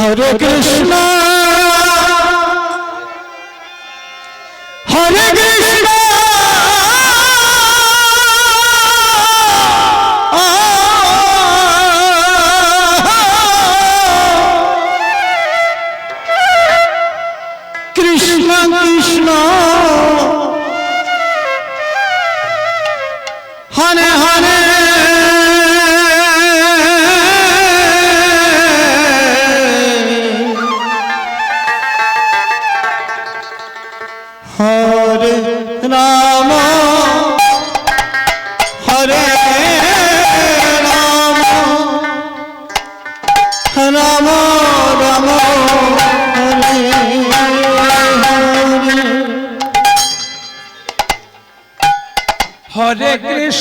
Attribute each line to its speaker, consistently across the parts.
Speaker 1: Hare Krishna!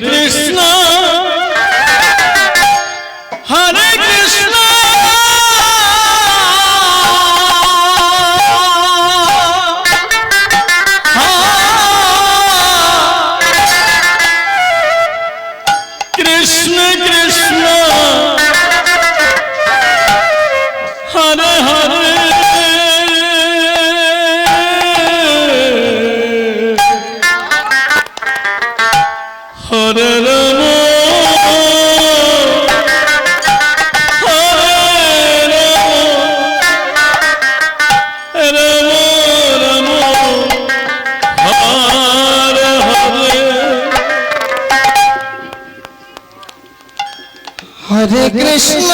Speaker 1: Krishna. Krishna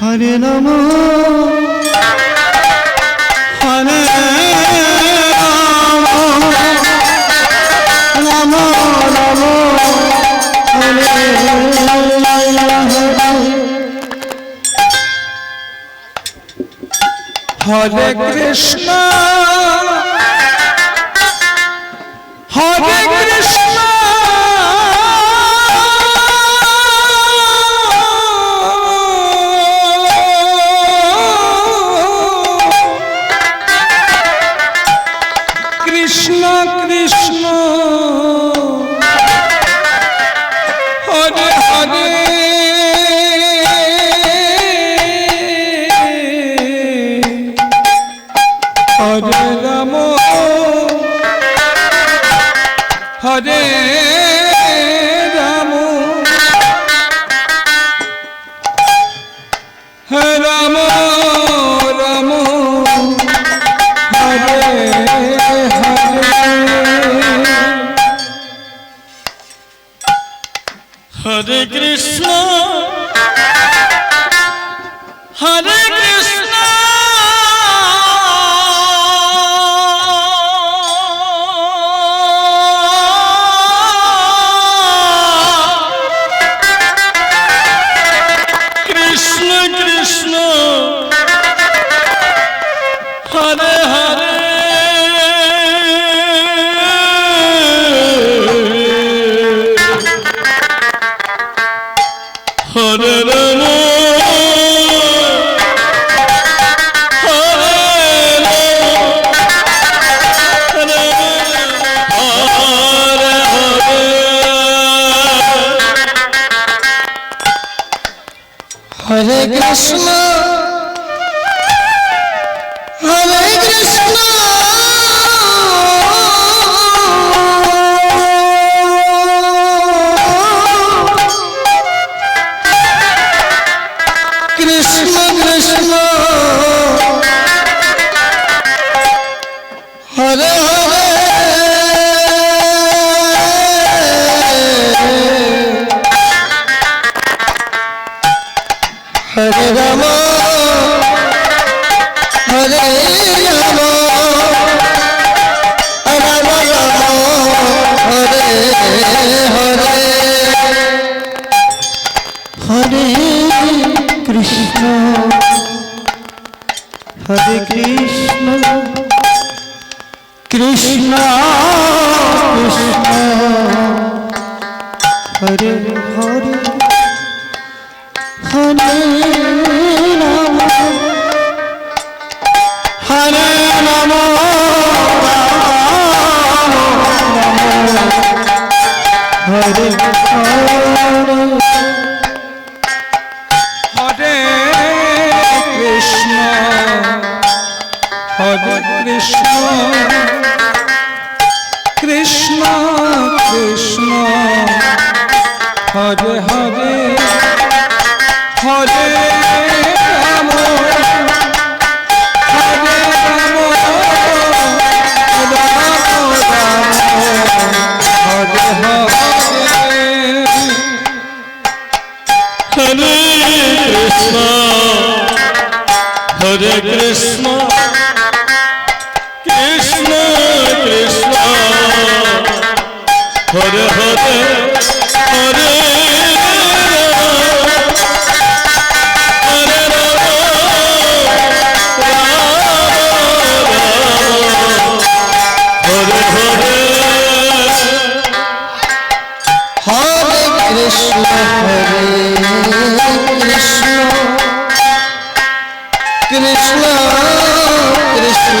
Speaker 1: Hare Nam. Hare Nam. Nam Hare Hare Krishna. Hare Krishna. Hare Hare
Speaker 2: Krishna Krishna Krishna.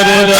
Speaker 2: da da da